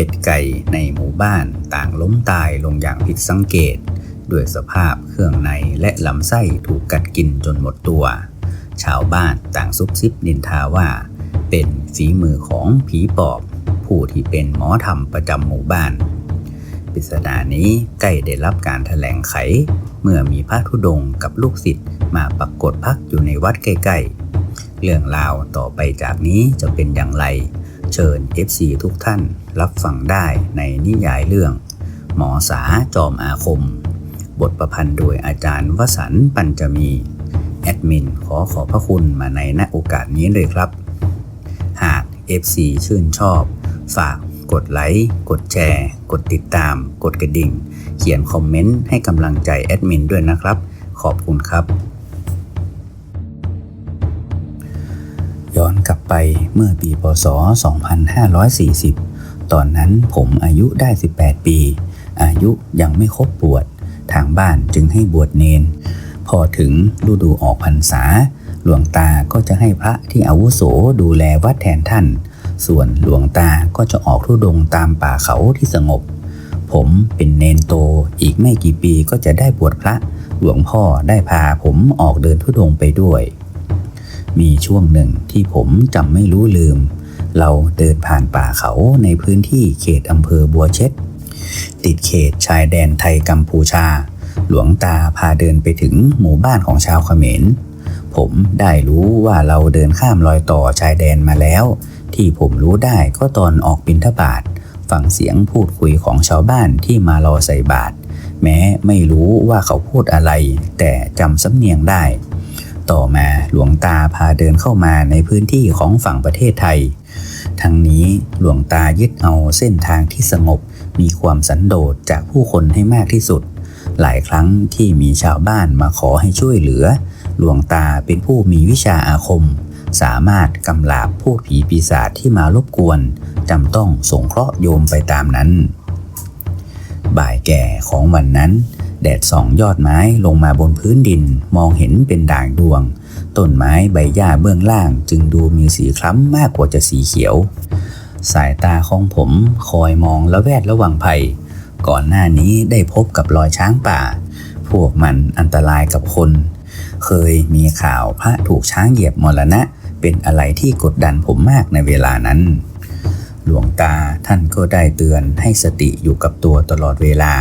เป็ดไก่ในหมู่บ้านต่างล้มตายลงอย่างผิดสังเกต ด้วยสภาพเครื่องในและลำไส้ถูกกัดกินจนหมดตัว ชาวบ้านต่างซุบซิบนินทาว่า เป็นฝีมือของผีปอบ ผู้ที่เป็นหมอธรรมประจำหมู่บ้านปริศนานี้ใกล้ได้รับการถแถลงไข เมื่อมีพระธุดงค์กับลูกศิษย์มาปรากฏพักอยู่ในวัดใกล้ๆ เรื่องราวต่อไปจากนี้จะเป็นอย่างไร เชิญ FC ทุกท่านรับฟังได้ในนิยายเรื่อง หมอสาจอมอาคม บทประพันธ์โดยอาจารย์วสันต์ปัญจมี แอดมินขอขอบพระคุณมาในณโอกาสนี้เลยครับ หาก FC ชื่นชอบ ฝากกดไลค์ กดแชร์ กดติดตาม กดกระดิ่ง เขียนคอมเมนต์ให้กำลังใจแอดมินด้วยนะครับ ขอบคุณครับ ย้อนกลับ ไปเมื่อปีพศ 2540 ตอนนั้นผมอายุได้ 18 ปี อายุยังไม่ครบบวช ทางบ้านจึงให้บวชเนน พอถึงฤดูออกพรรษา หลวงตาก็จะให้พระที่อาวุโสดูแลวัดแทนท่าน ส่วนหลวงตาก็จะออกทุดงตามป่าเขาที่สงบ ผมเป็นเนนโตอีกไม่กี่ปีก็จะได้บวชพระ หลวงพ่อได้พาผมออกเดินทุดงไปด้วย มีช่วงหนึ่งที่ผมจำไม่รู้ลืม เราเดินผ่านป่าเขาในพื้นที่เขตอำเภอบัวเช็ด ติดเขตชายแดนไทยกัมพูชา หลวงตาพาเดินไปถึงหมู่บ้านของชาวเขมร ผมได้รู้ว่าเราเดินข้ามรอยต่อชายแดนมาแล้ว ที่ผมรู้ได้ก็ตอนออกบิณฑบาตฟังเสียงพูดคุยของชาวบ้านที่มารอใส่บาตรแม้ไม่รู้ว่าเขาพูดอะไร แต่จำสำเนียงได้ ต่อมาหลวงตาพาเดินเข้ามาในพื้นที่ของฝั่งประเทศไทย ทั้งนี้หลวงตายึดเอาเส้นทางที่สงบ มีความสันโดษจากผู้คนให้มากที่สุด หลายครั้งที่มีชาวบ้านมาขอให้ช่วยเหลือ หลวงตาเป็นผู้มีวิชาอาคม สามารถกำลาบพูดผีปีศาจที่มารบกวนจำต้องสงเคราะห์โยมไปตามนั้น บ่ายแก่ของวันนั้น แดดส่องยอดไม้ลงมาบนพื้นดินมองเห็นเป็นด่างดวง ต้นไม้ใบหญ้าเบื้องล่างจึงดูมีสีคล้ำมากกว่าจะสีเขียว สายตาของผมคอยมองและแวดระวังภัย ก่อนหน้านี้ได้พบกับรอยช้างป่า พวกมันอันตรายกับคน เคยมีข่าวพระถูกช้างเหยียบมรณะ เป็นอะไรที่กดดันผมมากในเวลานั้นหลวงตาท่านก็ได้เตือนให้สติอยู่กับตัวตลอดเวลา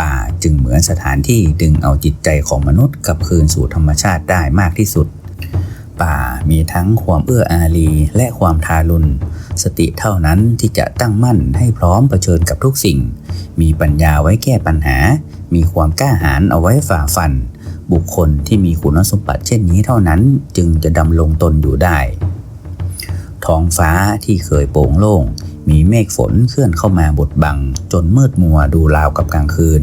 ป่าจึงเหมือนสถานที่ดึงเอาจิตใจของมนุษย์กลับคืนสู่ธรรมชาติได้มากที่สุด ป่ามีทั้งความเอื้ออารีและความทารุณ สติเท่านั้นที่จะตั้งมั่นให้พร้อมเผชิญกับทุกสิ่ง มีปัญญาไว้แก้ปัญหา มีความกล้าหาญเอาไว้ฝ่าฟัน บุคคลที่มีคุณสมบัติเช่นนี้เท่านั้นจึงจะดำรงตนอยู่ได้ ท้องฟ้าที่เคยโปร่งโล่ง มีเมฆฝนเคลื่อนเข้ามาบดบัง จนมืดมัวดูราวกับกลางคืน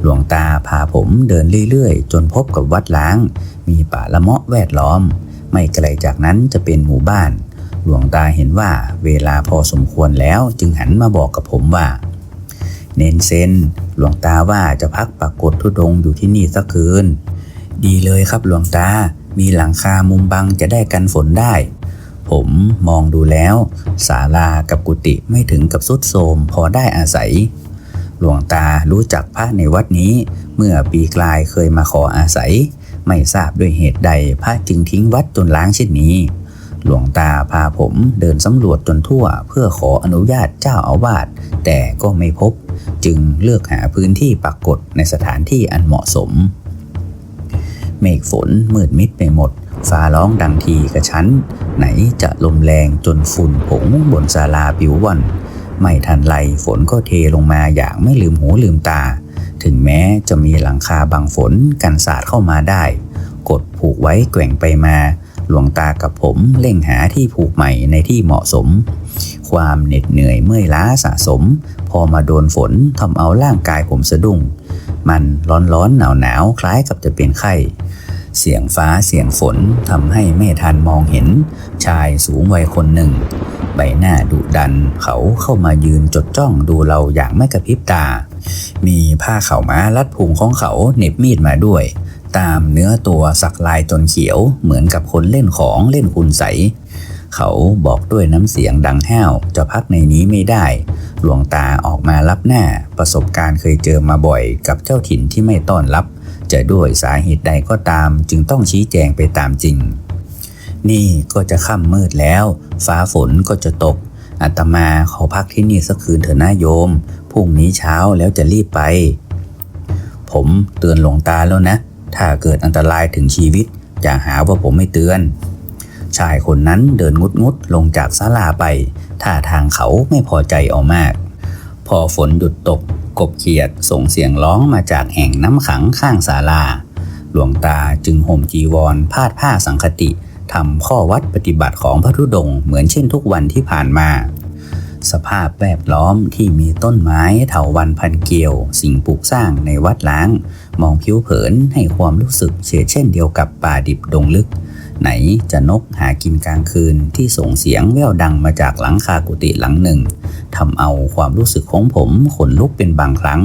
หลวงตาพาผมเดินเรื่อยๆ จนพบกับวัดล้าง มีป่าละเมาะแวดล้อม ไม่ไกลจากนั้นจะเป็นหมู่บ้าน หลวงตาเห็นว่าเวลาพอสมควรแล้วจึงหันมาบอกกับผมว่า เนนเซนหลวงตาว่าจะพักปักกดทุดงอยู่ที่นี่สักคืน ดีเลยครับหลวงตามีหลังคามุมบังจะได้กันฝนได้ ผมมองดูแล้วศาลากับกุฏิไม่ถึงกับสุดโทมพอได้อาศัย หลวงตารู้จักพระในวัดนี้ เมื่อปีกลายเคยมาขออาศัย ไม่ทราบด้วยเหตุใดพระจึงทิ้งวัดจนล้างเช่นนี้ หลวงตาพาผมเดินสำรวจจนทั่ว เพื่อขออนุญาตเจ้าอาวาสแต่ก็ไม่พบ จึงเลือกหาพื้นที่ปักกฏในสถานที่อันเหมาะสม เมฆฝนมืดมิดไปหมด ฟ้าร้องดังทีกระชั้น ไหนจะลมแรงจนฝุ่นผงบนศาลาปิวว่อน ไม่ทันไรฝนก็เทลงมาอย่างไม่ลืมหูลืมตา ถึงแม้จะมีหลังคาบังฝนกันสาดเข้ามาได้ กดผูกไว้แกว่งไปมา หลวงตากับผมเร่งหาที่ผูกใหม่ในที่เหมาะสม ความเหน็ดเหนื่อยเมื่อยล้าสะสม พอมาโดนฝนทำเอาร่างกายผมสะดุ้ง มันร้อนๆหนาวๆคล้ายกับจะเป็นไข้ เสียงฟ้าเสียงฝนทำให้ไม่ทันมองเห็น ชายสูงวัยคนหนึ่ง ใบหน้าดุดันเขาเข้ามายืนจดจ้องดูเราอย่างไม่กระพริบตา มีผ้าเข่าม้ารัดพุงของเขาเน็บมีดมาด้วย ตามเนื้อตัวสักลายจนเขียวเหมือนกับคนเล่นของเล่นคุณใสเขาบอกด้วยน้ำเสียงดังแห้วจะพักในนี้ไม่ได้ หลวงตาออกมารับหน้า ประสบการณ์เคยเจอมาบ่อยกับเจ้าถิ่นที่ไม่ต้อนรับ จะด้วยสาเหตุใดก็ตาม จึงต้องชี้แจงไปตามจริง นี่ก็จะค่ำมืดแล้ว ฟ้าฝนก็จะตกอาตมาขอพักที่นี่สักคืนเถอะนะโยมพรุ่งนี้เช้าแล้วจะรีบไป ผมเตือนหลวงตาแล้วนะ ถ้าเกิดอันตรายถึงชีวิต อย่าหาว่าผมไม่เตือน ชายคนนั้นเดินงุดงุดลงจากศาลาไปท่าทางเขาไม่พอใจเอามาก พอฝนหยุดตก กบเขียดส่งเสียงร้องมาจากแห่งน้ำขังข้างศาลา หลวงตาจึงห่มจีวรพาดผ้าสังคติทำข้อวัดปฏิบัติของพระธุดงค์เหมือนเช่นทุกวันที่ผ่านมา สภาพแวดล้อมที่มีต้นไม้เถาวันพันเกี่ยว สิ่งปลูกสร้างในวัดล้าง มองผิวเผินให้ความรู้สึกเฉดเช่นเดียวกับป่าดิบดงลึก ไหนจะนกหากินกลางคืนที่ส่งเสียงแว่วดังมาจากหลังคากุฏิหลังหนึ่งทำเอาความรู้สึกของผมขนลุกเป็นบางครั้ง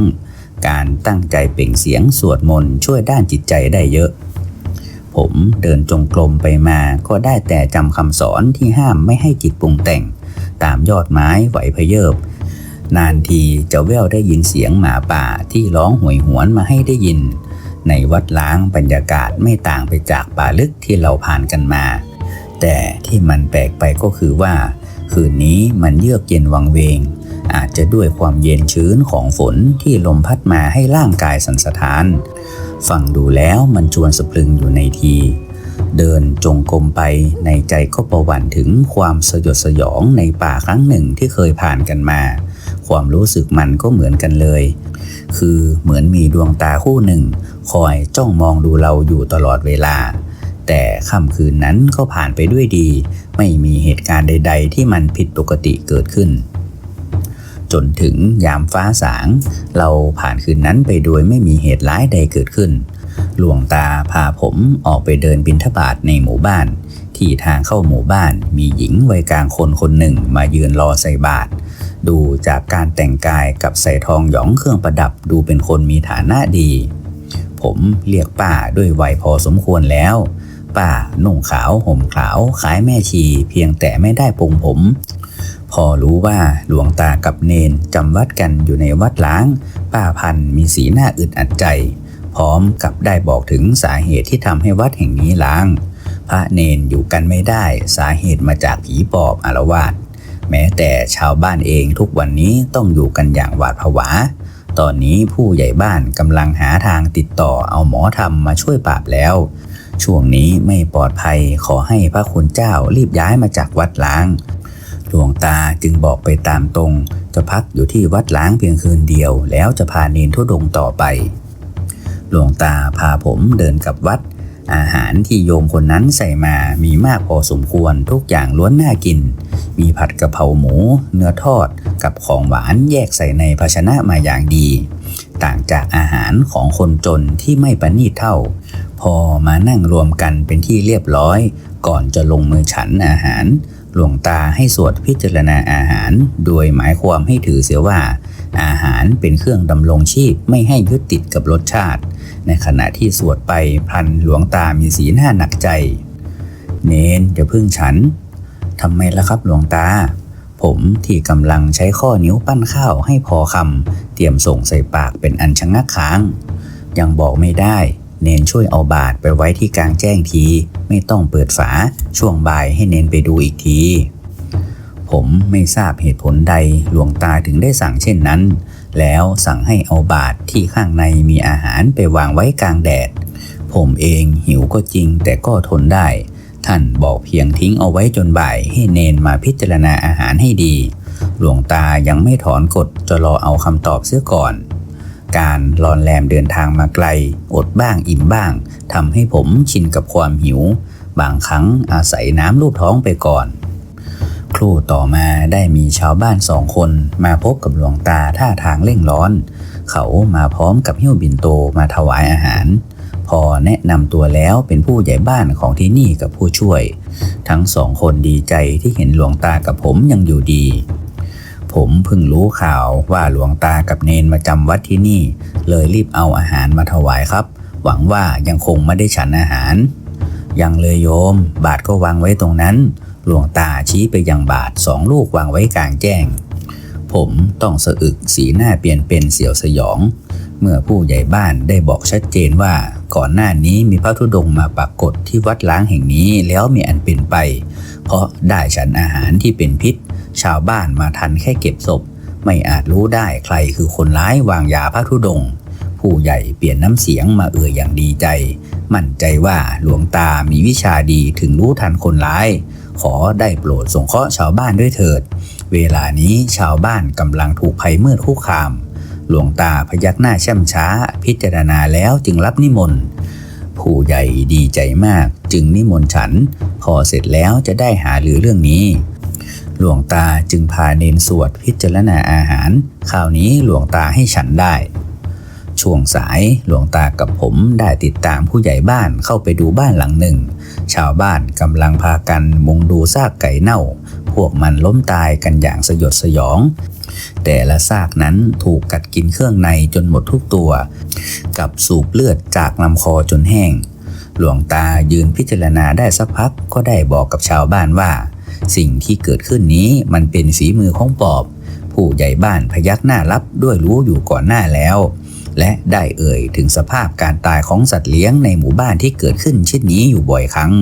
การตั้งใจเปล่งเสียงสวดมนต์ช่วยด้านจิตใจได้เยอะ ผมเดินจงกรมไปมาก็ได้แต่จำคำสอนที่ห้ามไม่ให้จิตปรุงแต่ง ตามยอดไม้ไหวพเยิบนานทีจะแววได้ยินเสียงหมาป่าที่ร้องหวยหวนมาให้ได้ยิน ในวัดล้างบรรยากาศไม่ต่างไปจากป่าลึกที่เราผ่านกันมา แต่ที่มันแปลกไปก็คือว่า คืนนี้มันเยือกเย็นวังเวง อาจจะด้วยความเย็นชื้นของฝนที่ลมพัดมาให้ร่างกายสันสะท้าน ฟังดูแล้วมันชวนสะพรึงอยู่ในที เดินจงกรมไปในใจก็ประวันถึงความสยดสยองในป่าครั้งหนึ่งที่เคยผ่านกันมา ความรู้สึกมันก็เหมือนกันเลย คือเหมือนมีดวงตาคู่หนึ่ง คอยจ้องมองดูเราอยู่ตลอดเวลา แต่ค่ำคืนนั้นก็ผ่านไปด้วยดี ไม่มีเหตุการณ์ใด ๆ ที่มันผิดปกติเกิดขึ้น จนถึงยามฟ้าสาง เราผ่านคืนนั้นไปโดยไม่มีเหตุร้ายใดเกิดขึ้น หลวงตาพาผมออกไปเดินบินทบาทในหมู่บ้านที่ทางเข้าหมู่บ้านมีหญิงวัยกลางคนคนหนึ่งมายืนรอใส่บาตร ดูจากการแต่งกายกับใส่ทองหยองเครื่องประดับดูเป็นคนมีฐานะดี ผมเรียกป้าด้วยวัยพอสมควรแล้ว ป้านุ่งขาวห่มขาวขายแม่ชีเพียงแต่ไม่ได้ปรงผม พอรู้ว่าหลวงตากับเนนจำวัดกันอยู่ในวัดล้าง ป้าพันมีสีหน้าอึดอัดใจ พร้อมกับได้บอกถึงสาเหตุที่ทำให้วัดแห่งนี้ล้าง พระเนนอยู่กันไม่ได้สาเหตุมาจากผีปอบอารวาส แม้แต่ชาวบ้านเองทุกวันนี้ต้องอยู่กันอย่างหวาดผวา ตอนนี้ผู้ใหญ่บ้านกำลังหาทางติดต่อเอาหมอธรรมมาช่วยปราบแล้ว ช่วงนี้ไม่ปลอดภัยขอให้พระคุณเจ้ารีบย้ายมาจากวัดล้าง หลวงตาจึงบอกไปตามตรง จะพักอยู่ที่วัดล้างเพียงคืนเดียว แล้วจะพาเนนทุดงต่อไป หลวงตาพาผมเดินกลับวัด อาหารที่โยมคนนั้นใส่มามีมากพอสมควรทุกอย่างล้วนน่ากิน มีผัดกะเพราหมู เนื้อทอดกับของหวานแยกใส่ในภาชนะมาอย่างดี ต่างจากอาหารของคนจนที่ไม่ประณีตเท่า พอมานั่งรวมกันเป็นที่เรียบร้อย ก่อนจะลงมือฉันอาหาร หลวงตาให้สวดพิจารณาอาหาร โดยหมายความให้ถือเสียว่า อาหารเป็นเครื่องดำรงชีพไม่ให้ยึดติดกับรสชาติ ในขณะที่สวดไปพลันหลวงตามีสีหน้าหนักใจ เนนอย่าพึ่งฉันทำไมล่ะครับหลวงตา ผมที่กำลังใช้ข้อนิ้วปั้นข้าวให้พอคำเตรียมส่งใส่ปากเป็นอันชะงักค้าง ยังบอกไม่ได้ เนนช่วยเอาบาทไปไว้ที่กลางแจ้งที ไม่ต้องเปิดฝาช่วงบ่ายให้เนนไปดูอีกที ผมไม่ทราบเหตุผลใดหลวงตาถึงได้สั่งเช่นนั้น แล้วสั่งให้เอาบาทที่ข้างในมีอาหารไปวางไว้กลางแดด ผมเองหิวก็จริงแต่ก็ทนได้ ท่านบอกเพียงทิ้งเอาไว้จนบ่ายให้เนนมาพิจารณาอาหารให้ดี หลวงตายังไม่ถอนกฎจะรอเอาคำตอบเสียก่อน การรอนแรมเดินทางมาไกล อดบ้างอิ่มบ้างทำให้ผมชินกับความหิว บางครั้งอาศัยน้ำลูบท้องไปก่อน ครู่ต่อมาได้มีชาวบ้านสองคนมาพบกับหลวงตาท่าทางเร่งร้อน เขามาพร้อมกับหิ้วบินโตมาถวายอาหาร พอแนะนำตัวแล้วเป็นผู้ใหญ่บ้านของที่นี่กับผู้ช่วย ทั้งสองคนดีใจที่เห็นหลวงตากับผมยังอยู่ดี ผมเพิ่งรู้ข่าวว่าหลวงตากับเนนมาจำวัดที่นี่ เลยรีบเอาอาหารมาถวายครับ หวังว่ายังคงไม่ได้ฉันอาหาร ยังเลยโยม บาทก็วางไว้ตรงนั้น หลวงตาชี้ไปยังบาทสองลูกวางไว้กลางแจ้ง ผมต้องสะอึกสีหน้าเปลี่ยนเป็นเสียวสยอง เมื่อผู้ใหญ่บ้านได้บอกชัดเจนว่าก่อนหน้านี้มีพระธุดงมาปรากฏที่วัดล้างแห่งนี้แล้วมีอันเป็นไป เพราะได้ฉันอาหารที่เป็นพิษ ชาวบ้านมาทันแค่เก็บศพ ไม่อาจรู้ได้ใครคือคนร้ายวางยาพระธุดง ผู้ใหญ่เปลี่ยนน้ำเสียงมาเอ่ยอย่างดีใจ มั่นใจว่าหลวงตามีวิชาดีถึงรู้ทันคนร้าย ขอได้โปรดสงเคราะห์ชาวบ้านด้วยเถิด เวลานี้ชาวบ้านกำลังถูกภัยมืดคุกคาม หลวงตาพยักหน้าแช่มช้า พิจารณาแล้วจึงรับนิมนต์ผู้ใหญ่ดีใจมากจึงนิมนต์ฉัน พอเสร็จแล้วจะได้หาหรือเรื่องนี้ หลวงตาจึงพาเนนสวดพิจารณาอาหารคราวนี้หลวงตาให้ฉันได้ ช่วงสายหลวงตากับผมได้ติดตามผู้ใหญ่บ้านเข้าไปดูบ้านหลังหนึ่ง ชาวบ้านกำลังพากันมุงดูซากไก่เน่า พวกมันล้มตายกันอย่างสยดสยอง แต่ละซากนั้นถูกกัดกินเครื่องในจนหมดทุกตัว กับสูบเลือดจากลำคอจนแห้ง หลวงตายืนพิจารณาได้สักพักก็ได้บอกกับชาวบ้านว่า สิ่งที่เกิดขึ้นนี้มันเป็นฝีมือของปอบ ผู้ใหญ่บ้านพยักหน้ารับด้วยรู้อยู่ก่อนหน้าแล้ว และได้เอ่ยถึงสภาพการตายของสัตว์เลี้ยงในหมู่บ้านที่เกิดขึ้นเช่นนี้อยู่บ่อยครั้ง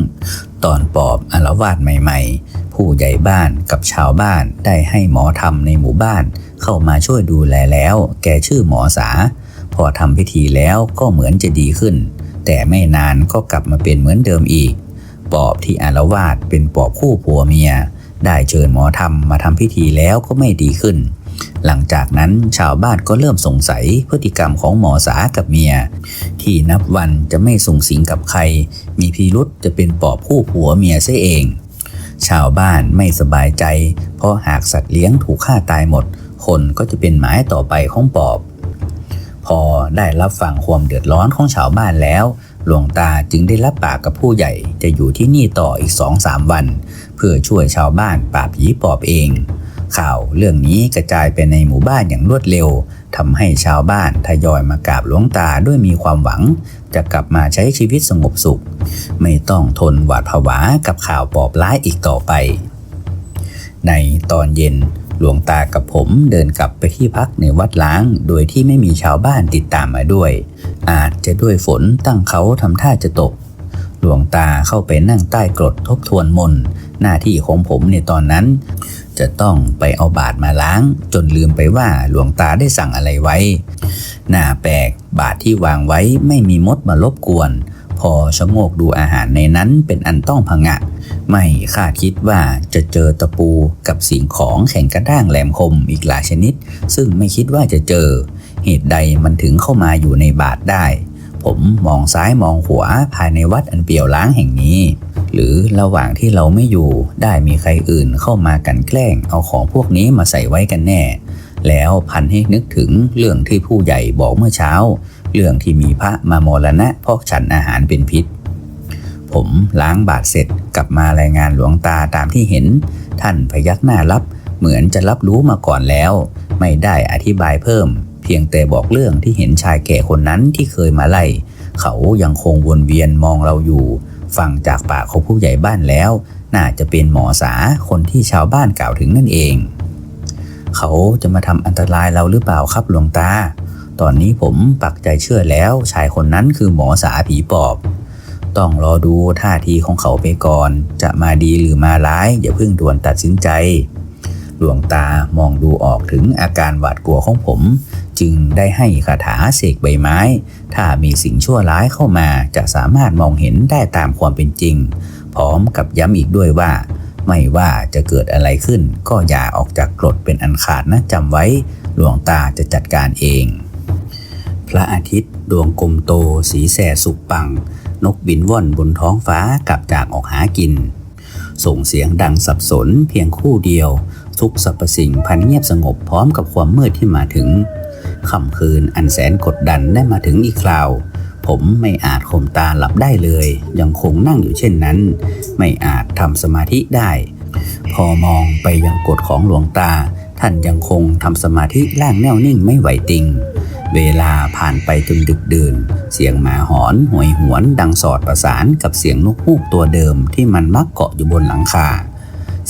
ตอนปอบอารวาสใหม่ ๆ ผู้ใหญ่บ้านกับชาวบ้านได้ให้หมอธรรมในหมู่บ้าน เข้ามาช่วยดูแลแล้ว แกชื่อหมอสา พอทำพิธีแล้วก็เหมือนจะดีขึ้น แต่ไม่นานก็กลับมาเป็นเหมือนเดิมอีก ปอบที่อารวาสเป็นปอบคู่ผัวเมีย ได้เชิญหมอธรรมมาทำพิธีแล้วก็ไม่ดีขึ้น หลังจากนั้นชาวบ้านก็เริ่มสงสัยพฤติกรรมของหมอสากับเมีย ที่นับวันจะไม่ส่งสิงกับใคร มีพิรุษจะเป็นปอบคู่ผัวเมียซะเอง ชาวบ้านไม่สบายใจ เพราะหากสัตว์เลี้ยงถูกฆ่าตายหมด คนก็จะเป็นหมายต่อไปของปอบ พอได้รับฟังความเดือดร้อนของชาวบ้านแล้วหลวงตาจึงได้รับปากกับผู้ใหญ่จะอยู่ที่นี่ต่ออีกสองสามวัน เพื่อช่วยชาวบ้านปราบผีปอบเอง ข่าวเรื่องนี้กระจายไปในหมู่บ้านอย่างรวดเร็วทำให้ชาวบ้านทยอยมากราบหลวงตาด้วยมีความหวัง จะกลับมาใช้ชีวิตสงบสุข ไม่ต้องทนหวาดผวากับข่าวปอบร้ายอีกต่อไป ในตอนเย็นหลวงตากับผมเดินกลับไปที่พักในวัดล้าง โดยที่ไม่มีชาวบ้านติดตามมาด้วย อาจจะด้วยฝนตั้งเขาทำท่าจะตก หลวงตาเข้าไปนั่งใต้กรดทบทวนมน หน้าที่ของผมในตอนนั้น จะต้องไปเอาบาตรมาล้าง จนลืมไปว่าหลวงตาได้สั่งอะไรไว้ หน้าแปลกบาตรที่วางไว้ไม่มีมดมารบกวน พอชะโงกดูอาหารในนั้นเป็นอันต้องผงะ ไม่คาดคิดว่าจะเจอตะปูกับสิ่งของแข็งกระด้างแหลมคมอีกหลายชนิด ซึ่งไม่คิดว่าจะเจอ เหตุใดมันถึงเข้ามาอยู่ในบาทได้ ผมมองซ้ายมองขวาภายในวัดอันเปี่ยวล้างแห่งนี้ หรือระหว่างที่เราไม่อยู่ได้มีใครอื่นเข้ามากันแกล้ง เอาของพวกนี้มาใส่ไว้กันแน่ แล้วพันให้นึกถึงเรื่องที่ผู้ใหญ่บอกเมื่อเช้า เรื่องที่มีพระมามรณะเพราะฉันอาหารเป็นพิษ ผมล้างบาทเสร็จกลับมารายงานหลวงตาตามที่เห็น ท่านพยักหน้ารับเหมือนจะรับรู้มาก่อนแล้ว ไม่ได้อธิบายเพิ่ม เพียงแต่บอกเรื่องที่เห็นชายแก่คนนั้นที่เคยมาไล่ เขายังคงวนเวียนมองเราอยู่ ฟังจากปากของผู้ใหญ่บ้านแล้ว น่าจะเป็นหมอสาคนที่ชาวบ้านกล่าวถึงนั่นเอง เขาจะมาทำอันตรายเราหรือเปล่าครับหลวงตา ตอนนี้ผมปักใจเชื่อแล้วชายคนนั้นคือหมอสาผีปอบ ต้องรอดูท่าทีของเขาไปก่อน จะมาดีหรือมาร้ายอย่าเพิ่งด่วนตัดสินใจ หลวงตามองดูออกถึงอาการหวาดกลัวของผม จึงได้ให้คาถาเสกใบไม้ ถ้ามีสิ่งชั่วร้ายเข้ามาจะสามารถมองเห็นได้ตามความเป็นจริง พร้อมกับย้ำอีกด้วยว่า ไม่ว่าจะเกิดอะไรขึ้น ก็อย่าออกจากกรดเป็นอันขาดนะจำไว้หลวงตาจะจัดการเอง พระอาทิตย์ดวงกลมโตสีแสสุกปัง นกบินว่อนบนท้องฟ้ากลับจากออกหากิน ส่งเสียงดังสับสนเพียงคู่เดียว ทุกสรรพสิ่งพันเงียบสงบพร้อมกับความมืดที่มาถึง ค่ำคืนอันแสนกดดันได้มาถึงอีกคราว ผมไม่อาจข่มตาหลับได้เลย ยังคงนั่งอยู่เช่นนั้น ไม่อาจทำสมาธิได้ พอมองไปยังกฎของหลวงตา ท่านยังคงทำสมาธิร่างแน่วนิ่งไม่ไหวติง เวลาผ่านไปจนดึกดื่น เสียงหมาหอนหวยหวนดังสอดประสานกับเสียงนกฮูกตัวเดิมที่มันมักเกาะอยู่บนหลังคา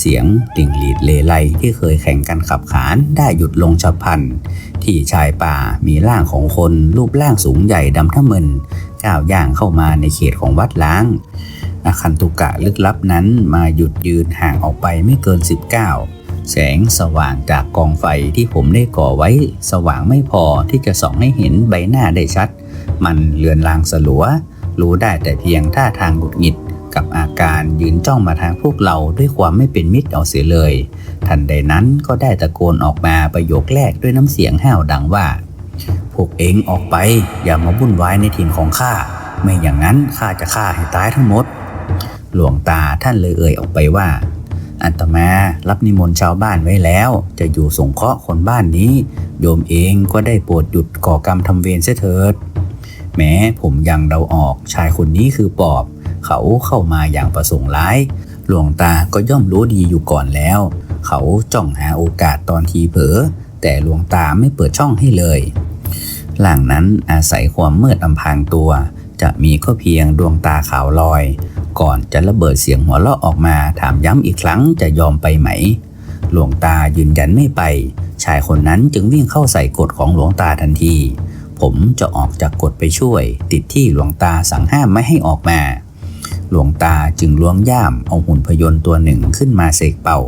เสียงติ่งหลีดเลไลที่เคยแข่งกันขับขานได้หยุดลงฉับพลัน ที่ชายป่ามีร่างของคนรูปร่างสูงใหญ่ดำทะมึนก้าวย่างเข้ามาในเขตของวัดล้าง อาคันตุกะลึกลับนั้นมาหยุดยืนห่างออกไปไม่เกิน 19 แสงสว่างจากกองไฟที่ผมได้ก่อไว้ สว่างไม่พอที่จะส่องให้เห็นใบหน้าได้ชัด มันเลือนลางสลัว รู้ได้แต่เพียงท่าทางหงุดหงิด กับอาการยืนจ้องมาทางพวกเราด้วยความไม่เป็นมิตรเอาเสียเลย ทันใดนั้นก็ได้ตะโกนออกมาประโยคแรกด้วยน้ำเสียงแห้าวดังว่า พวกเองออกไปอย่ามาวุ่นวายในถิ่นของข้า ไม่อย่างนั้นข้าจะฆ่าให้ตายทั้งหมด หลวงตาท่านเลยเอ่ยออกไปว่า อัตมารับนิมนต์ชาวบ้านไว้แล้ว จะอยู่สงเคราะห์คนบ้านนี้ โยมเองก็ได้โปรดหยุดก่อกรรมทำเวรเสียเถิดแม้ผมยังเดาออกชายคนนี้คือปอบ เขาเข้ามาอย่างประสงค์ร้าย หลวงตาก็ย่อมรู้ดีอยู่ก่อนแล้ว เขาจ้องหาโอกาสตอนทีเผลอแต่หลวงตาไม่เปิดช่องให้เลย หลังนั้นอาศัยความมืดอำพางตัว จะมีก็เพียงดวงตาขาวลอย ก่อนจะระเบิดเสียงหัวเราะออกมาถามย้ำอีกครั้งจะยอมไปไหม หลวงตายืนยันไม่ไป ชายคนนั้นจึงวิ่งเข้าใส่กฎของหลวงตาทันที ผมจะออกจากกฎไปช่วย ติดที่หลวงตาสั่งห้ามไม่ให้ออกมา หลวงตาจึงล้วงย่ามเอาหุ่นพยนต์ตัวหนึ่งขึ้นมาเสกเป่า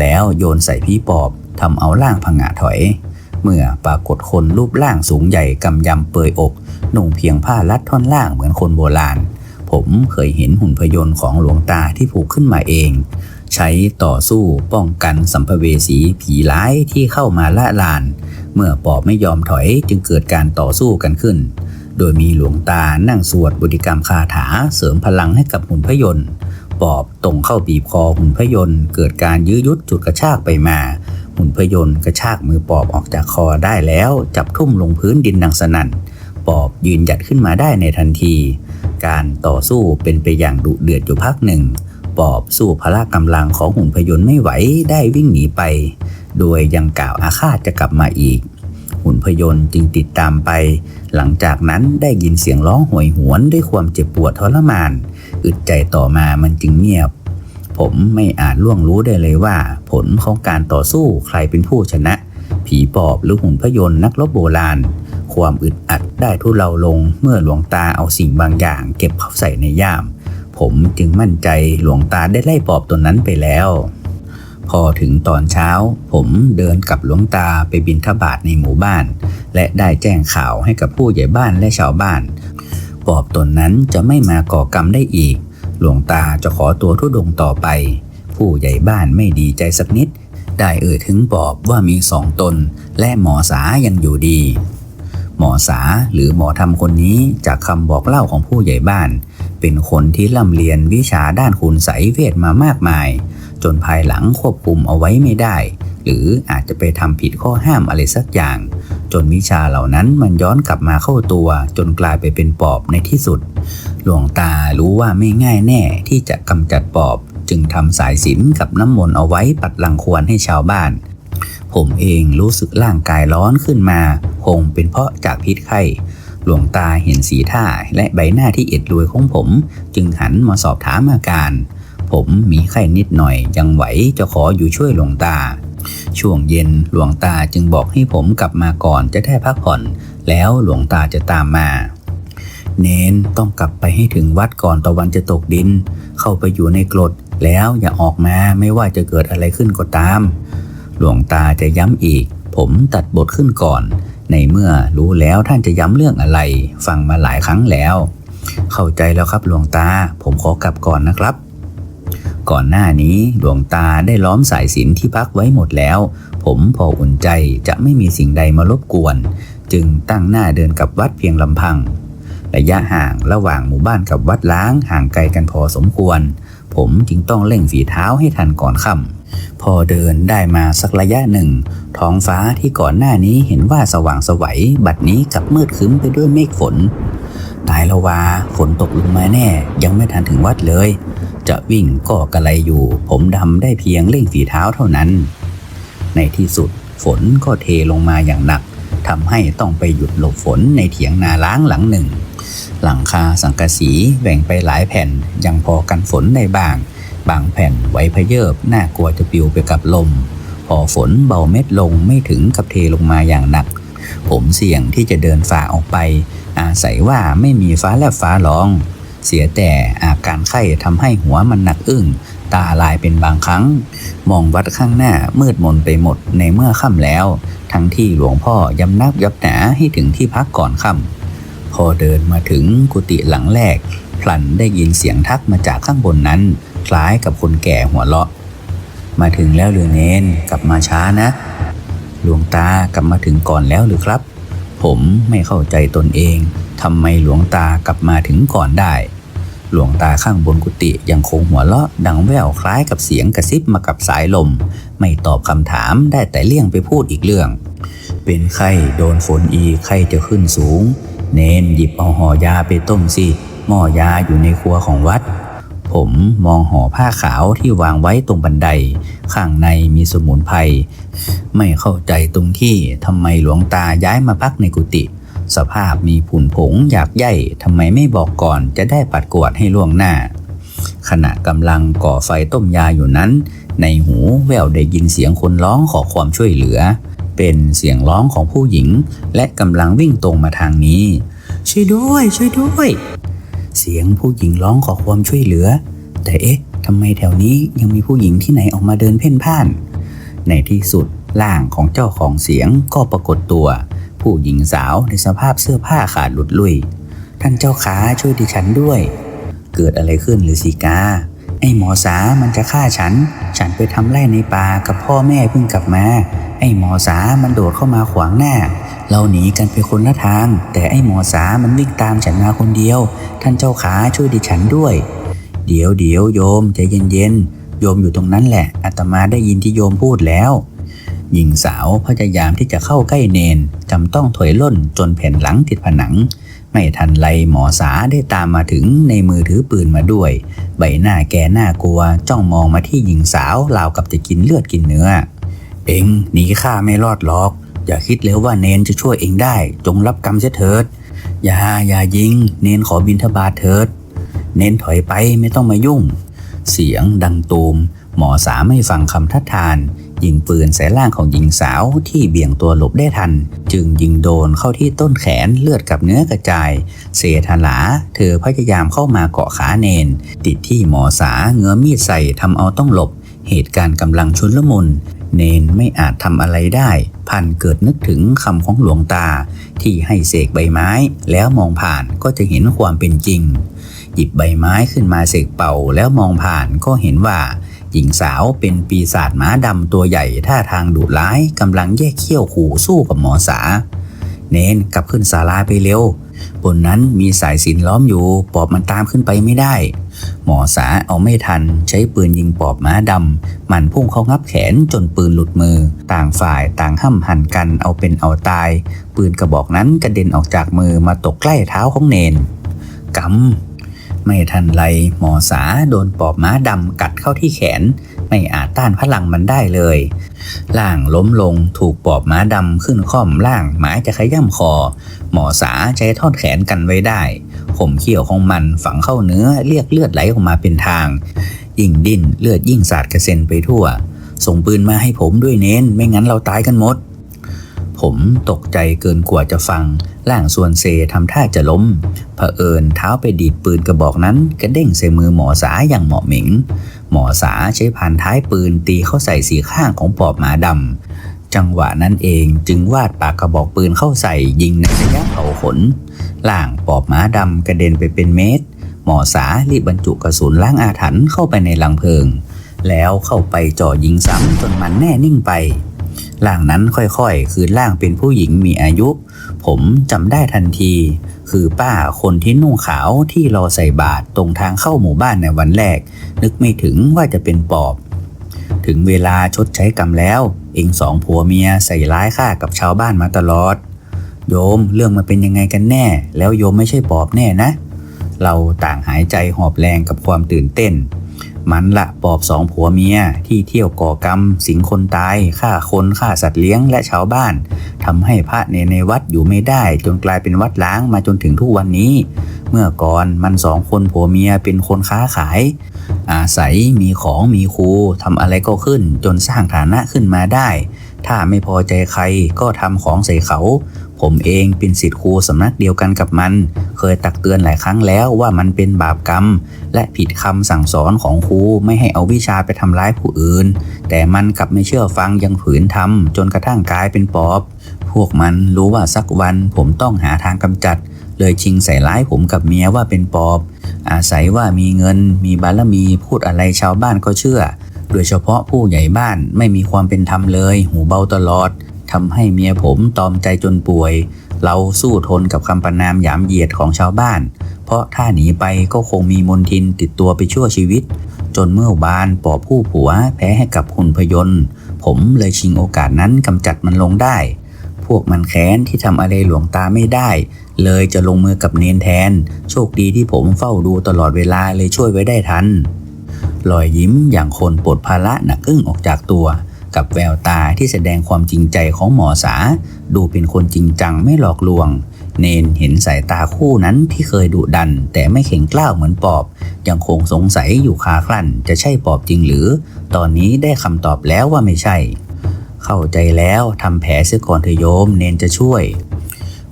แล้วโยนใส่พี่ปอบทำเอาล่างผงะถอย เมื่อปรากฏคนรูปร่างสูงใหญ่กำยำเปยอกนุ่งเพียงผ้าลัดท่อนล่างเหมือนคนโบราณ ผมเคยเห็นหุ่นพยนต์ของหลวงตาที่ผูกขึ้นมาเอง ใช้ต่อสู้ป้องกันสัมภเวสีผีร้ายที่เข้ามาละลาน เมื่อปอบไม่ยอมถอยจึงเกิดการต่อสู้กันขึ้น โดยมีหลวงตานั่งสวดบริกรรมคาถาเสริมพลังให้กับหุ่นพยนต์ปอบตรงเข้าบีบคอหุ่นพยนต์เกิดการยื้อยุดจุดกระชากไปมา หุ่นพยนต์กระชากมือปอบออกจากคอได้แล้ว จับทุ่มลงพื้นดินดังสนั่นปอบยืนหยัดขึ้นมาได้ในทันที การต่อสู้เป็นไปอย่างดุเดือดอยู่พักหนึ่ง ปอบสู้พละกำลังของหุ่นพยนต์ไม่ไหวได้วิ่งหนีไป โดยยังกล่าวอาฆาตจะกลับมาอีก หุ่นพยนต์จึงติดตามไป หลังจากนั้นได้ยินเสียงร้องโหวยหวนด้วยความเจ็บปวดทรมาน อึดใจต่อมามันจึงเงียบ ผมไม่อาจล่วงรู้ได้เลยว่า ผลของการต่อสู้ใครเป็นผู้ชนะ ผีปอบหรือหุ่นพยนต์นักรบโบราณ ความอึดอัดได้ทุเลาลงเมื่อหลวงตาเอาสิ่งบางอย่าง เก็บเข้าใส่ในย่าม ผมจึงมั่นใจหลวงตาได้ไล่ปอบตัวนั้นไปแล้ว พอถึงตอนเช้า ผมเดินกับหลวงตาไปบินทบาทในหมู่บ้าน และได้แจ้งข่าวให้กับผู้ใหญ่บ้านและชาวบ้าน ปอบตนนั้นจะไม่มาก่อกรรมได้อีก หลวงตาจะขอตัวทุดงต่อไป ผู้ใหญ่บ้านไม่ดีใจสักนิด ได้เอ่ยถึงปอบว่ามีสองตน และหมอสายังอยู่ดี หมอสาหรือหมอทำคนนี้จากคำบอกเล่าของผู้ใหญ่บ้าน เป็นคนที่ร่ำเรียนวิชาด้านคุณไสยเวทมามากมาย จนภายหลังควบคุมเอาไว้ไม่ได้ หรืออาจจะไปทำผิดข้อห้ามอะไรสักอย่าง จนวิชาเหล่านั้นมันย้อนกลับมาเข้าตัว จนกลายไปเป็นปอบในที่สุด หลวงตารู้ว่าไม่ง่ายแน่ที่จะกำจัดปอบ จึงทำสายสินกับน้ำมนต์เอาไว้ปัดรังควรให้ชาวบ้าน ผมเองรู้สึกร่างกายร้อนขึ้นมา คงเป็นเพราะจากพิษไข้หลวงตาเห็นสีท่าและใบหน้าที่เอ็ดรวยของผม จึงหันมาสอบถามอาการ ผมมีไข้นิดหน่อยยังไหวจะขออยู่ช่วยหลวงตา ช่วงเย็นหลวงตาจึงบอกให้ผมกลับมาก่อนจะได้พักผ่อน แล้วหลวงตาจะตามมา เน้นต้องกลับไปให้ถึงวัดก่อนตะวันจะตกดิน เข้าไปอยู่ในกรดแล้วอย่าออกมาไม่ว่าจะเกิดอะไรขึ้นก็ตาม หลวงตาจะย้ำอีก ผมตัดบทขึ้นก่อน ในเมื่อรู้แล้วท่านจะย้ำเรื่องอะไร ฟังมาหลายครั้งแล้ว เข้าใจแล้วครับหลวงตา ผมขอกลับก่อนนะครับ ก่อนหน้านี้หลวงตาได้ล้อมสายสินที่พักไว้หมดแล้ว ผมพออุ่นใจจะไม่มีสิ่งใดมารบกวน จึงตั้งหน้าเดินกลับวัดเพียงลำพัง ระยะห่างระหว่างหมู่บ้านกับวัดล้างห่างไกลกันพอสมควร ผมจึงต้องเร่งฝีเท้าให้ทันก่อนค่ำพอเดินได้มาสักระยะหนึ่ง ท้องฟ้าที่ก่อนหน้านี้เห็นว่าสว่างสวัยบัดนี้กลับมืดคึ้มไปด้วยเมฆฝนตายละวาฝนตกลงมาแน่ ยังไม่ทันถึงวัดเลย จะวิ่งก็กระไรอยู่ ผมดำได้เพียงเร่งฝีเท้าเท่านั้น ในที่สุดฝนก็เทลงมาอย่างหนักทำให้ต้องไปหยุดหลบฝนในเถียงนาล้างหลังหนึ่ง หลังคาสังกะสีแบ่งไปหลายแผ่นยังพอกันฝนได้บ้าง บางแผ่นไหวพเยิบน่ากลัวจะปิวไปกับลม พอฝนเบาเม็ดลงไม่ถึงกับเทลงมาอย่างหนัก ผมเสี่ยงที่จะเดินฝ่าออกไป อาศัยว่าไม่มีฟ้าแลบฟ้าร้อง เสียแต่อาการไข้ทำให้หัวมันหนักอึ้งตาลายเป็นบางครั้ง มองวัดข้างหน้ามืดมนไปหมดในเมื่อค่ำแล้ว ทั้งที่หลวงพ่อย้ำนักยับหนาให้ถึงที่พักก่อนค่ำพอเดินมาถึงกุฏิหลังแรกพลันได้ยินเสียงทักมาจากข้างบนนั้น คล้ายกับคนแก่หัวเราะ มาถึงแล้วหรือเนนกลับมาช้านะ หลวงตากลับมาถึงก่อนแล้วหรือครับ ผมไม่เข้าใจตนเองทำไมหลวงตากลับมาถึงก่อนได้ หลวงตาข้างบนกุฏิยังคงหัวเราะดังแววคล้ายกับเสียงกระซิบมากับสายลม ไม่ตอบคำถามได้แต่เลี่ยงไปพูดอีกเรื่อง เป็นไข้โดนฝนอีไข้จะขึ้นสูง เนนหยิบเอาห่อยาไปต้มสิหม้อยาอยู่ในครัวของวัด ผมมองห่อผ้าขาวที่วางไว้ตรงบันได ข้างในมีสมุนไพรไม่เข้าใจตรงที่ทำไมหลวงตาย้ายมาพักในกุฏิสภาพมีผุนผงอยากใย่ทำไมไม่บอกก่อนจะได้ปัดกวาดให้ล่วงหน้า ขณะกำลังก่อไฟต้มยาอยู่นั้น ในหูแววได้ยินเสียงคนร้องขอความช่วยเหลือ เป็นเสียงร้องของผู้หญิง และกำลังวิ่งตรงมาทางนี้ ช่วยด้วย ช่วยด้วย เสียงผู้หญิงร้องขอความช่วยเหลือ แต่เอ๊ะทำไมแถวนี้ยังมีผู้หญิงที่ไหนออกมาเดินเพ่นพ่าน ในที่สุดร่างของเจ้าของเสียงก็ปรากฏตัว ผู้หญิงสาวในสภาพเสื้อผ้าขาดหลุดลุย ท่านเจ้าขาช่วยดิฉันด้วย เกิดอะไรขึ้นหรือสีกา ไอหมอสามันจะฆ่าฉัน ฉันไปทำไร่ในป่ากับพ่อแม่เพิ่งกลับมา ไอ้หมอสามันโดดเข้ามาขวางหน้า เราหนีกันไปคนละทาง แต่ไอ้หมอสามันวิ่งตามฉันมาคนเดียว ท่านเจ้าขาช่วยดิฉันด้วย เดี๋ยวเดี๋ยวโยมใจเย็นๆโยมอยู่ตรงนั้นแหละอาตมาได้ยินที่โยมพูดแล้วหญิงสาวพยายามที่จะเข้าใกล้เนนจำต้องถอยล่นจนแผ่นหลังติดผนัง ไม่ทันไรหมอสาได้ตามมาถึงในมือถือปืนมาด้วย ใบหน้าแกหน่ากลัวจ้องมองมาที่หญิงสาวราวกับจะกินเลือดกินเนื้อ เองหนีข้าไม่รอดหรอก อย่าคิดเลยว่าเนนจะช่วยเองได้ จงรับกรรมเสียเถิด อย่าอย่ายิง เนนขอบินทบาทเถิด เนนถอยไปไม่ต้องมายุ่ง เสียงดังตูม หมอสาไม่ฟังคำทัดทาน ยิงปืนใส่ร่างของหญิงสาวที่เบี่ยงตัวหลบได้ทัน จึงยิงโดนเข้าที่ต้นแขนเลือดกับเนื้อกระจาย เสถลา เธอพยายามเข้ามาเกาะขาเนน ติดที่หมอสาเงื้อมีดใส่ทำเอาต้องหลบ เหตุการณ์กำลังชุนลมุน เนนไม่อาจทำอะไรได้ พันเกิดนึกถึงคำของหลวงตา ที่ให้เสกใบไม้ แล้วมองผ่านก็จะเห็นความเป็นจริง หยิบใบไม้ขึ้นมาเสกเป่าแล้วมองผ่านก็เห็นว่า หญิงสาวเป็นปีศาจม้าดำตัวใหญ่ท่าทางดุร้ายกำลังแยกเขี้ยวขู่สู้กับหมอสา เนนกลับขึ้นศาลาไปเร็วบนนั้นมีสายสินล้อมอยู่ ปอบมันตามขึ้นไปไม่ได้ หมอสาเอาไม่ทัน ใช้ปืนยิงปอบม้าดำ มันพุ่งเข้างับแขนจนปืนหลุดมือ ต่างฝ่ายต่างห้ำหันกันเอาเป็นเอาตาย ปืนกระบอกนั้นกระเด็นออกจากมือมาตกใกล้เท้าของเนนกำไม่ทันไรหมอสาโดนปอบม้าดำกัดเข้าที่แขน ไม่อาจต้านพลังมันได้เลย ล่างล้มลงถูกปอบม้าดำขึ้นค่อมล่างหมายจะขย่ำคอ หมอสาใช้ทอนแขนกันไว้ได้ข่มเขี้ยวของมันฝังเข้าเนื้อเรียกเลือดไหลออกมาเป็นทาง ยิ่งดิ้นเลือดยิ่งสาดกระเซ็นไปทั่ว ส่งปืนมาให้ผมด้วยเน้น ไม่งั้นเราตายกันหมด ผมตกใจเกินกว่าจะฟังล่างส่วนเซทำท่าจะล้มเผอิญเท้าไปดีดปืนกระบอกนั้นกระเด้งใส่มือหมอสาอย่างเหมาะหม็ง หมอสาใช้ผ่านท้ายปืนตีเข้าใส่สีข้างของปอบหมาดำ จังหวะนั้นเองจึงวาดปากกระบอกปืนเข้าใส่ยิงในระยะเผาขนล่างปอบหมาดำกระเด็นไปเป็นเมตร หมอสารีบบรรจุกระสุนล้างอาถรรพ์เข้าไปในลังเพลิง แล้วเข้าไปจ่อยิงซ้ำจนมันแน่นิ่งไปร่างนั้นค่อยๆ คือร่างเป็นผู้หญิงมีอายุ ผมจำได้ทันที คือป้าคนที่นุ่งขาวที่รอใส่บาตรตรงทางเข้าหมู่บ้านในวันแรก นึกไม่ถึงว่าจะเป็นปอบ ถึงเวลาชดใช้กรรมแล้ว เองสองผัวเมียใส่ร้ายข้ากับชาวบ้านมาตลอด โยมเรื่องมันเป็นยังไงกันแน่ แล้วโยมไม่ใช่ปอบแน่นะ เราต่างหายใจหอบแรงกับความตื่นเต้น มันละปอบสองผัวเมียที่เที่ยวก่อกรรม สิงคนตายฆ่าคนฆ่าสัตว์เลี้ยงและชาวบ้านทำให้พระในในวัดอยู่ไม่ได้ จนกลายเป็นวัดล้างมาจนถึงทุกวันนี้ เมื่อก่อนมันสองคนผัวเมียเป็นคนค้าขาย อาศัยมีของมีครูทำอะไรก็ขึ้น จนสร้างฐานะขึ้นมาได้ ถ้าไม่พอใจใครก็ทำของใส่เขา ผมเองเป็นศิษย์ครูสำนักเดียวกันกับมัน เคยตักเตือนหลายครั้งแล้วว่ามันเป็นบาปกรรม และผิดคำสั่งสอนของครูไม่ให้เอาวิชาไปทำร้ายผู้อื่น แต่มันกลับไม่เชื่อฟังยังฝืนทำจนกระทั่งกลายเป็นปอบ พวกมันรู้ว่าสักวันผมต้องหาทางกำจัด เลยชิงใส่ร้ายผมกับเมียว่าเป็นปอบ อาศัยว่ามีเงิน มีบารมีพูดอะไรชาวบ้านก็เชื่อ โดยเฉพาะผู้ใหญ่บ้านไม่มีความเป็นธรรมเลย หูเบาตลอด ทำให้เมียผมตอมใจจนป่วย เราสู้ทนกับคำประนามหยามเหยียดของชาวบ้าน เพราะถ้าหนีไปก็คงมีมนทินติดตัวไปชั่วชีวิต จนเมื่อวานปอบผู้ผัวแพ้ให้กับคุณพยนต์ ผมเลยชิงโอกาสนั้นกำจัดมันลงได้ พวกมันแค้นที่ทำอะไรหลวงตาไม่ได้ เลยจะลงมือกับเนนแทน โชคดีที่ผมเฝ้าดูตลอดเวลาเลยช่วยไว้ได้ทันรอยยิ้มอย่างคนปลดภาระหนักอึ้งออกจากตัว กับแววตาที่แสดงความจริงใจของหมอสา ดูเป็นคนจริงจังไม่หลอกลวง เนนเห็นสายตาคู่นั้นที่เคยดุดัน แต่ไม่แข็งกล้าวเหมือนปอบ ยังคงสงสัยอยู่คาคลั่นจะใช่ปอบจริงหรือ ตอนนี้ได้คำตอบแล้วว่าไม่ใช่ เข้าใจแล้วทำแผลเสียก่อนเถอะโยม เนนจะช่วย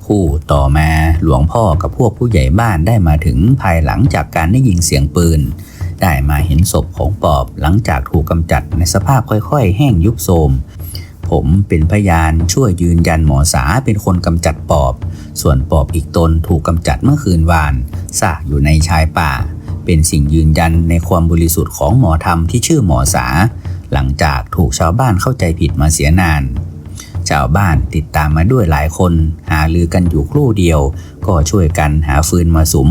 คู่ต่อมาหลวงพ่อกับพวกผู้ใหญ่บ้านได้มาถึงภายหลังจากการได้ยินเสียงปืน ได้มาเห็นศพของปอบหลังจากถูกกำจัดในสภาพค่อยๆ แห้งยุบโทมผมเป็นพยานช่วยยืนยันหมอสาเป็นคนกำจัดปอบ ส่วนปอบอีกตนถูกกำจัดเมื่อคืนวานซากอยู่ในชายป่า เป็นสิ่งยืนยันในความบริสุทธิ์ของหมอธรรมที่ชื่อหมอสา หลังจากถูกชาวบ้านเข้าใจผิดมาเสียนาน ชาวบ้านติดตามมาด้วยหลายคน หาลือกันอยู่ครู่เดียว ก็ช่วยกันหาฟืนมาสุม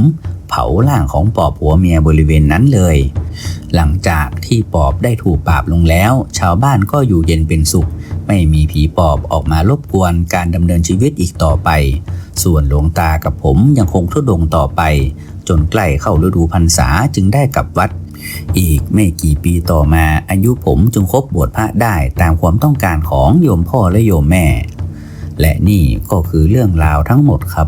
เผาร่างของปอบหัวเมียบริเวณนั้นเลย หลังจากที่ปอบได้ถูกปราบลงแล้ว ชาวบ้านก็อยู่เย็นเป็นสุข ไม่มีผีปอบออกมารบกวนการดำเนินชีวิตอีกต่อไป ส่วนหลวงตากับผมยังคงทุดงต่อไป จนใกล้เข้าฤดูพรรษาจึงได้กลับวัด อีกไม่กี่ปีต่อมาอายุผมจึงครบบวชพระได้ตามความต้องการของโยมพ่อและโยมแม่ และนี่ก็คือเรื่องราวทั้งหมดครับ